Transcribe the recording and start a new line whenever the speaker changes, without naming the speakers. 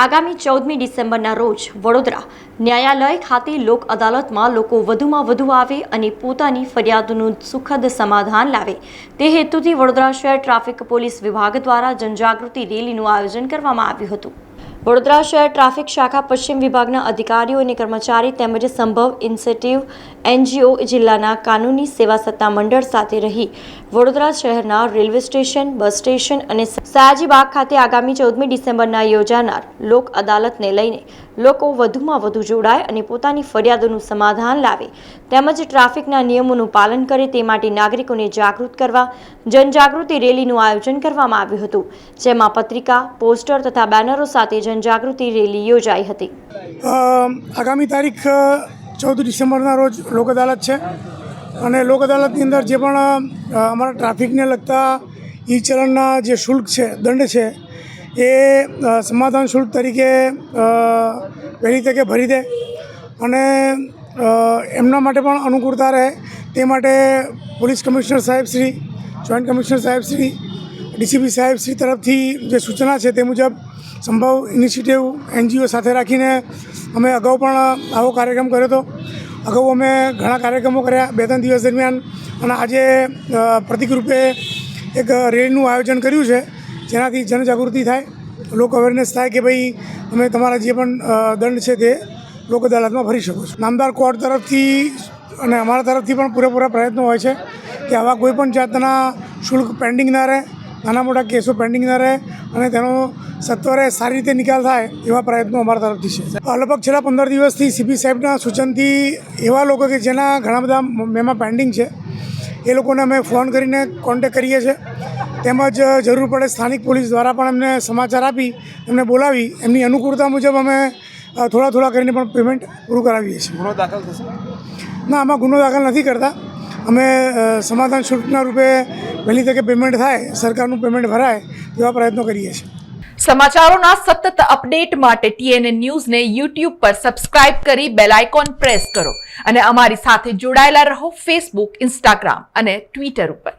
આગામી ચૌદમી ડિસેમ્બરના રોજ વડોદરા ન્યાયાલય ખાતે લોક અદાલતમાં લોકો વધુમાં વધુ આવે અને પોતાની ફરિયાદોનું સુખદ સમાધાન લાવે. તે હેતુથી વડોદરા શહેર ટ્રાફિક પોલીસ વિભાગ દ્વારા જનજાગૃતિ રેલીનું આયોજન કરવામાં આવ્યું હતું. વડોદરા શહેર ટ્રાફિક શાખા પશ્ચિમ વિભાગના અધિકારીઓ અને કર્મચારી તેમજ સંભવ ઇન્સેટિવ એનજીઓ જિલ્લાના કાનૂની સેવા સત્તા મંડળ સાથે રહી વડોદરા શહેરના રેલવે સ્ટેશન, બસ સ્ટેશન અને સયાજીબાગ ખાતે આગામી ચૌદમી ડિસેમ્બરના યોજાનાર લોક અદાલતને લઈને લોકો વધુમાં વધુ જોડાય અને પોતાની ફરિયાદોનું સમાધાન લાવે તેમજ ટ્રાફિકના નિયમોનું પાલન કરે તે માટે નાગરિકોને જાગૃત કરવા, જનજાગૃતિ રેલીનું આયોજન કરવામાં આવ્યું હતું, જેમાં પત્રિકા, પોસ્ટર તથા બેનરો સાથે જનજાગૃતિ રેલી યોજાઈ હતી.
આગામી તારીખ ચૌદ ડિસેમ્બરના રોજ લોક અદાલત છે. અને લોક અદાલતની અંદર જે પણ અમારા ટ્રાફિકને લગતા ઈ ચલણના જે શુલ્ક છે, દંડ છે, એ સમાધાન શુલ્ક તરીકે વહેલી તકે ભરી દે અને એમના માટે પણ અનુકૂળતા રહે. તે માટે પોલીસ કમિશનર સાહેબ શ્રી, જોઈન્ટ કમિશનર સાહેબ શ્રી ડીસીપી સાહેબ શ્રી તરફથી જે સૂચના છે તે મુજબ સંભવ ઇનિશિયેટિવ એનજીઓ સાથે રાખીને અમે અગાઉ પણ આવો કાર્યક્રમ કર્યો હતો. અગાઉ અમે ઘણા કાર્યક્રમો કર્યા બે ત્રણ દિવસ દરમિયાન અને આજે પ્રતિકરૂપે એક રેલીનું આયોજન કર્યું છે જેનાથી જનજાગૃતિ થાય. લોક અવેરનેસ થાય કે ભાઈ તમે તમારા જે પણ દંડ છે તે લોક અદાલતમાં ભરી શકો છો. નામદાર કોર્ટ તરફથી અને અમારા તરફથી પણ પૂરેપૂરા પ્રયત્નો હોય છે કે આવા કોઈ પણ જાતના શુલ્ક પેન્ડિંગ ના રહે. નાના મોટા કેસો પેન્ડિંગ ન રહે અને તેનો સત્વરે સારી રીતે નિકાલ થાય એવા પ્રયત્નો અમારા તરફથી છે. લગભગ છેલ્લા પંદર દિવસથી સીપી સાહેબના સૂચનથી એવા લોકો કે જેના ઘણા બધા મેમાં પેન્ડિંગ છે એ લોકોને અમે ફોન કરીને કોન્ટેક કરીએ છીએ. તેમજ જરૂર પડે સ્થાનિક પોલીસ દ્વારા પણ એમને સમાચાર આપી એમને બોલાવી એમની અનુકૂળતા મુજબ અમે થોડા થોડા કરીને પણ પેમેન્ટ પૂરું કરાવીએ છીએ.
ગુનો દાખલ થશે?
ના આમાં ગુનો દાખલ નથી કરતા. અમે સમાધાન શુલ્કના રૂપે વહેલી તકે પેમેન્ટ થાય, સરકારનું પેમેન્ટ ભરાય, તેવા પ્રયત્નો કરીએ છીએ.
સમાચારોના સતત અપડેટ માટે ટીએનએ ન્યૂઝને યુટ્યુબ પર સબસ્ક્રાઇબ કરી બેલ આઇકોન પ્રેસ કરો અને અમારી સાથે જોડાયેલા રહો ફેસબુક ઇન્સ્ટાગ્રામ અને ટ્વિટર ઉપર.